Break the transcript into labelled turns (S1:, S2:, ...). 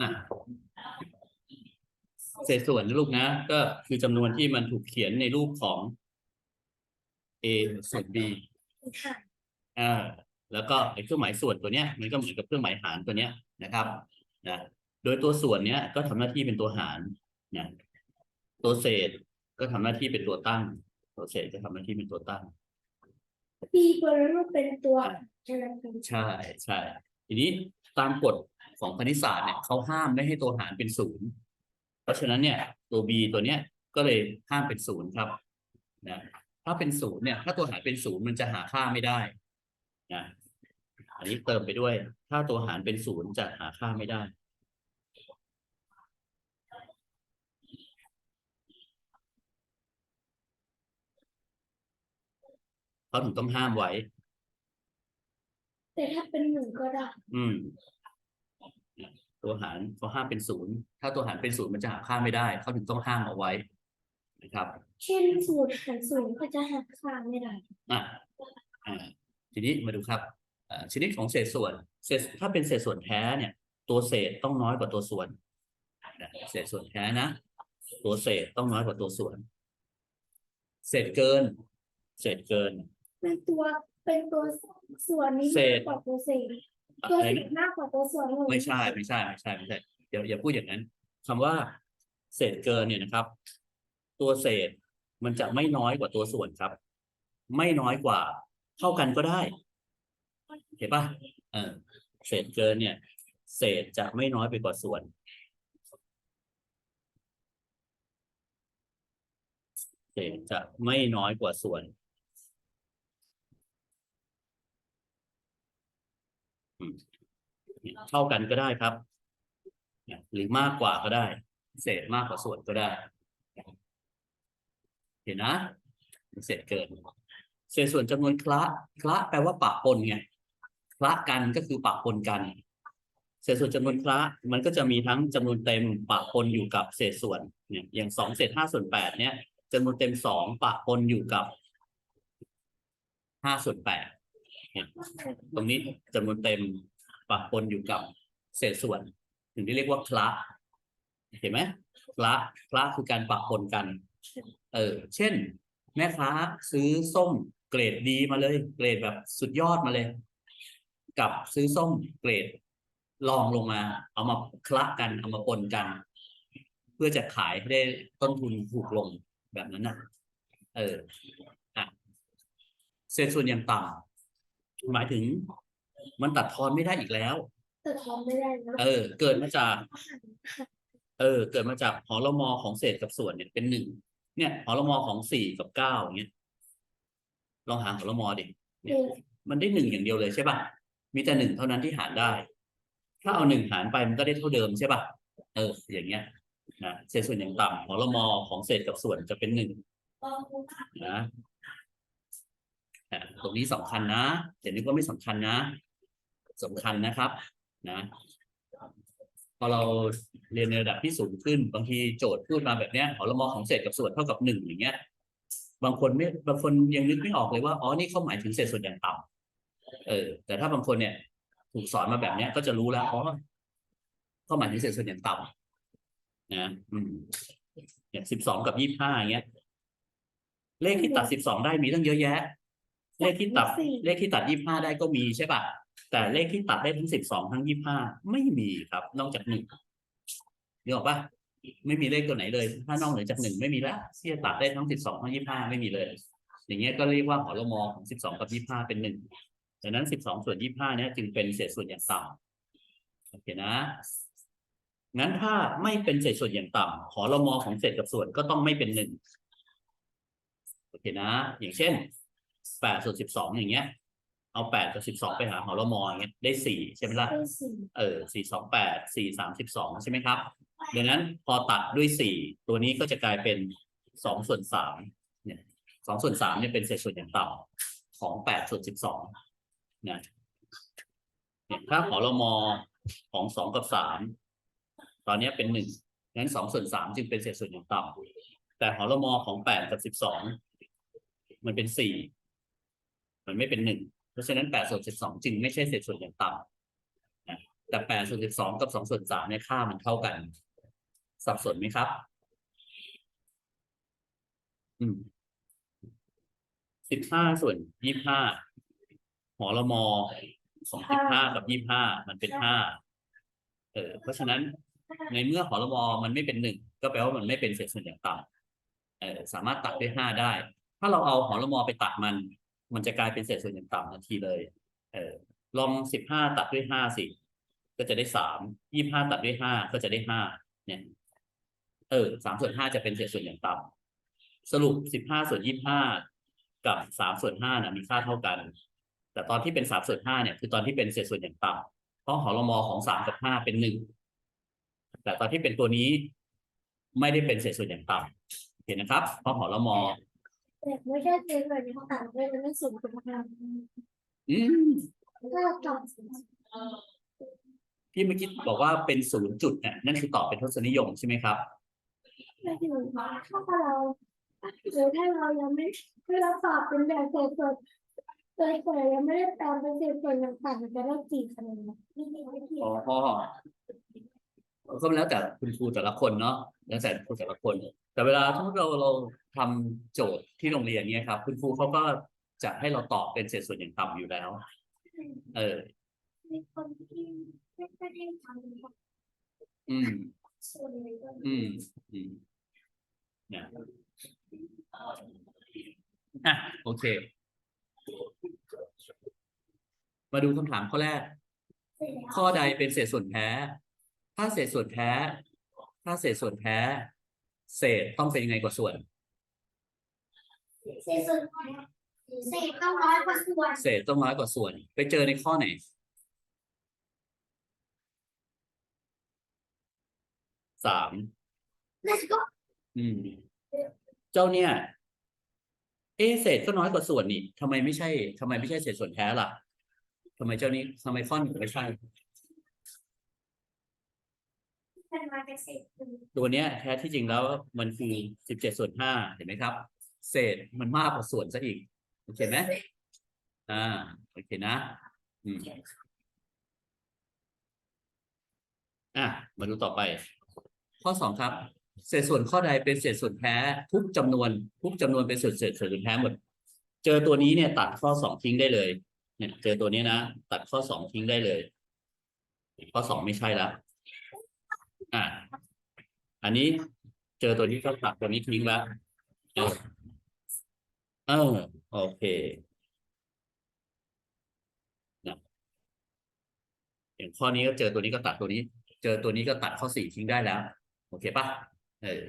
S1: อะเศษส่วนนะลูกนะ ก็คือจำนวนที่มันถูกเขียนในรูปของ a ส่วน b
S2: ค่ะ
S1: อ่าแล้วก็ไอ้เครื่องหมายส่วนตัวเนี้ย มันก็เหมือนกับเครื่องหมายหารตัวเนี้ยนะครับนะโดยตัวส่วนเนี้ยก็ทำหน้าที่เป็นตัวหารนะตัวเศษก็ทำหน้าที่เป็นตัวตั้ง ตัวเศษก็ทำหน้าที่เป็นตัวตั้ง
S2: ปีตัวรูปเป็นตัวใช่ไหมคะ
S1: ใช่ใช่ทีนี้ตามกฎ ของคณิตศาสตร์เนี่ยเขาห้ามไม่ให้ตัวหารเป็นศูนย์เพราะฉะนั้นเนี่ยตัว b ตัวเนี้ยก็เลยห้ามเป็นศูนย์ครับนะถ้าเป็นศูนย์เนี่ยถ้าตัวหารเป็นศูนย์มันจะหาค่าไม่ได้นะอันนี้เติมไปด้วย ถ้าตัวหารเป็นศูนย์จะหาค่าไม่ได้เขาถึงต้องห้ามไว้
S2: แต่ถ้าเป็นหนึ่งก็ได้
S1: อืมเนี่ย ตัวหารเขาห้ามเป็นศูนย์ถ้าตัวหารเป็นศูนย์มันจะหาค่าไม่ได้ เขาถึงต้องห้ามเอาไว้นะครับ
S2: เช่นศูนย์หารศูนย์ก็จะหักค่าไม่ได้
S1: อะอ่าทีนี้มาดูครับอ่าชนิดของเศษส่วนเศษถ้าเป็นเศษส่วนแท้เนี่ย ตัวเศษต้องน้อยกว่าตัวส่วนนะเศษส่วนแท้นะ ตัวเศษต้องน้อยกว่าตัวส่วน เศษเกิน เศษเกิน
S2: เป็นตัวเป็นตัวส่วนนี้
S1: เศ
S2: มาก
S1: ษ
S2: กว่าตัวเศษ
S1: อะ
S2: ตัว
S1: ไร
S2: เศ
S1: นะ
S2: ษมากกว่าตัวส่วนเลย
S1: ไม่ใช่ไม่ใช่ไม่ใช่ไม่ใช่อย่าอย่าพูดอย่างนั้นคำว่าเศษเกินเนี่ยนะครับ ตัวเศษมันจะไม่น้อยกว่าตัวส่วนครับ ไม่น้อยกว่า เท่ากันก็ได้ เห็นปะเออเศษเกินเนี่ย เศษจะไม่น้อยไปกว่าส่วนเศษจะไม่น้อยกว่าส่วน เท่ากันก็ได้ครับ หรือมากกว่าก็ได้ เศษมากกว่าส่วนก็ได้ เห็นนะเศษเกิน เศษส่วนจำนวนคละคละแปลว่าปะปนไงคละกันก็คือปะปนกัน เศษส่วนจำนวนคละ มันก็จะมีทั้งจำนวนเต็มปะปนอยู่กับเศษส่วนเนี่ยอย่างสองเศษห้าส่วนแปดเนี่ยจำนวนเต็มสองปะปนอยู่กับห้าส่วนแปด ตรงนี้จำนวนเต็มปะปนอยู่กับเศษส่วน ถึงได้เรียกว่าคละเห็นไหมคละคละคือการปะปนกัน เออ เช่น แม่ค้าซื้อส้มเกรดดีมาเลย เกรดแบบสุดยอดมาเลย กับซื้อส้มเกรดลองลงมา เอามาคละกันเอามาปนกัน เพื่อจะขายให้ได้ต้นทุนถูกลงแบบนั้นนะเอออะเศษส่วนอย่างต่ำ หมายถึง มันตัดทอนไม่ได้อีกแล้ว
S2: แต่ทำไม่ได้นะ
S1: เออ เกิดมาจาก เออ เกิดมาจากหอละมอของเศษกับส่วนเนี่ยเป็นหนึ่งเนี่ยหอละมอของสี่กับเก้าอย่างเงี้ยลองหาหอละมอดิ
S2: เออ
S1: มันได้หนึ่งอย่างเดียวเลยใช่ป่ะ มีแต่หนึ่งเท่านั้นที่หารได้ ถ้าเอาหนึ่งหารไปมันก็ได้เท่าเดิมใช่ป่ะ เออ อย่างเงี้ยนะเศษส่วนอย่างต่ำหอละมอของเศษกับส่วนจะเป็นหนึ่งนะอะ ตรงนี้สำคัญนะอย่นึกว่าไม่สำคัญนะสำคัญนะครับนะพอเราเรียนในระดับที่สูงขึ้น บางทีโจทย์พูดมาแบบเนี้ยหอละมอของเศษกับส่วนเท่ากับหนึ่งอย่างเงี้ย บางคนไม่บางคนยังนึกไม่ออกเลยว่าอ๋อนี่เขาหมายถึงเศษส่วนอย่างต่ำเออ แต่ถ้าบางคนเนี่ย ถูกสอนมาแบบเนี้ย ก็จะรู้แล้วอ๋อเขาหมายถึงเศษส่วนอย่างต่ำนะอืมอย่างสิบสองกับยี่ห้าอย่างเงี้ย เลขที่ตัดสิบสองได้มีตั้งเยอะแยะ เลขที่ตัดเลขที่ตัดยี่ห้าได้ก็มีใช่ป่ะแต่เลขที่ตัดได้ทั้งสิบสองทั้งยี่ห้าไม่มีครับ นอกจากหนึ่งนึกออกป่ะไม่มีเลขตัวไหนเลย ถ้านอกเหนือจากหนึ่งไม่มีแล้วที่จะตัดได้ทั้งสิบสองทั้งยี่ห้าไม่มีเลย อย่างเงี้ยก็เรียกว่าหอละมอของสิบสองกับยี่ห้าเป็นหนึ่งดังนั้นสิบสองส่วนยี่ห้าเนี่ยจึงเป็นเศษส่วนอย่างต่ำโอเคนะงั้นถ้าไม่เป็นเศษส่วนอย่างต่ำหอละมอของเศษกับส่วนก็ต้องไม่เป็นหนึ่งโอเคนะ อย่างเช่น แปดส่วนสิบสองอย่างเงี้ย เอาแปดกับสิบสองไปหาหอละมออย่างเงี้ยได้สี่ใช่ไหมล่ะ
S2: เป็นสี่
S1: เออสี่สองแปดสี่สามสิบสองใช่ไหมครับดังนั้นพอตัดด้วยสี่ตัวนี้ก็จะกลายเป็นสองส่วนสามเนี่ยสองส่วนสามเนี่ยเป็นเศษส่วนอย่างต่ำของแปดส่วนสิบสองนะเนี่ยถ้าหอละมอของสองกับสามตอนเนี้ยเป็นหนึ่งงั้นสองส่วนสามจึงเป็นเศษส่วนอย่างต่ำแต่หอละมอของแปดกับสิบสองมันเป็นสี่ มันไม่เป็นหนึ่งเพราะฉะนั้นแปดส่วนสิบสองจึงไม่ใช่เศษส่วนอย่างต่ำแต่แปดส่วนสิบสองกับสองส่วนสามเนี่ยค่ามันเท่ากัน สับสนไหมครับ อืมสิบห้าส่วนยี่ห้าหอละมอของสิบห้ากับยี่ห้ามันเป็นห้าเออเพราะฉะนั้นในเมื่อหอละมอมันไม่เป็นหนึ่งก็แปลว่ามันไม่เป็นเศษส่วนอย่างต่ำเออสามารถตัดด้วยห้าได้ ถ้าเราเอาหอละมอไปตัดมัน มันจะกลายเป็นเศษส่วนอย่างต่ำทันทีเลย เออลองสิบห้าตัดด้วยห้าสิ ก็จะได้สามยี่ห้าตัดด้วยห้าก็จะได้ห้าเนี่ย เออสามส่วนห้าจะเป็นเศษส่วนอย่างต่ำสรุปสิบห้าส่วนยี่ห้ากับสามส่วนห้านะมีค่าเท่ากัน แต่ตอนที่เป็นสามส่วนห้าเนี่ยคือตอนที่เป็นเศษส่วนอย่างต่ำเพราะหอละมอของสามกับห้าเป็นหนึ่งแต่ตอนที่เป็นตัวนี้ไม่ได้เป็นเศษส่วนอย่างต่ำเห็นนะครับ เพราะหอละมอ
S2: แต่ไม่ใช่เป็นแบบนี้ต่างเลยมันไม่สูงคุณภาพ
S1: อืม
S2: ถ้าเราตอบ
S1: พี่เมื่อกี้บอกว่าเป็นศูนย์จุดเนี่ยนั่นคือตอบเป็นทศนิยมใช่ไหมครับ
S2: ไม่ถึงถ้าเราหรือถ้าเรายังไม่ถ้าเราตอบเป็นแบบเศษส่วนเศษส่วนยังไม่ได้แปลงเป็นเศษส่วนต่างๆมันจะได้กี่คะแนนนี่มีวิธี
S1: อ๋อก็แล้วแต่คุณครูแต่ละคนเนาะแล้วแต่ครูแต่ละคน แต่เวลาถ้าเราเรา ทำโจทย์ที่โรงเรียนเนี้ยครับ คุณครูเขาก็จะให้เราตอบเป็นเศษส่วนอย่างต่ำอยู่แล้ว เออ
S2: มีคนที่ไม่ได้ทำ
S1: อืม
S2: ส่วนเลยก็
S1: อืมอืมนะอะโอเค มาดูคำถามข้อแรก
S2: เสร็จแล้ว
S1: ข้อใดเป็นเศษส่วนแท้ ถ้าเศษส่วนแท้ ถ้าเศษส่วนแท้ เศษต้องเป็นยังไงกว่าส่วน
S2: เศษส่วนเศษต้องน้อยกว่าส่วน
S1: เศษต้องน้อยกว่าส่วน ไปเจอในข้อไหน สาม
S2: Let's go
S1: อืม เจ้าเนี่ย เอะเศษก็น้อยกว่าส่วนนี่ทำไมไม่ใช่ทำไมไม่ใช่เศษส่วนแท้ล่ะทำไมเจ้านี้ทำไมข้อหนึ่งไม่ใช่
S2: เป็นมาเป็นเศษหนึ่ง
S1: ตัวเนี้ยแท้ที่จริงแล้วมันคือสิบเจ็ดส่วนห้าเห็นไหมครับ เศษมันมากกว่าส่วนซะอีก โอเคไหมอ่าโอเคนะ อืมอะมาดูต่อไป ข้อสองครับ เศษส่วนข้อใดเป็นเศษส่วนแท้ทุกจำนวนทุกจำนวนเป็นเศษเศษส่วนแท้หมด เจอตัวนี้เนี่ยตัดข้อสองทิ้งได้เลย เนี่ย เจอตัวนี้นะตัดข้อสองทิ้งได้เลย ข้อสองไม่ใช่แล้วอะอันนี้เจอตัวนี้ก็ตัดตัวนี้ทิ้งแล้ว เออโอเคนะอย่างข้อนี้ก็เจอตัวนี้ก็ตัดตัวนี้ เจอตัวนี้ก็ตัดข้อสี่ทิ้งได้แล้ว โอเคปะเออ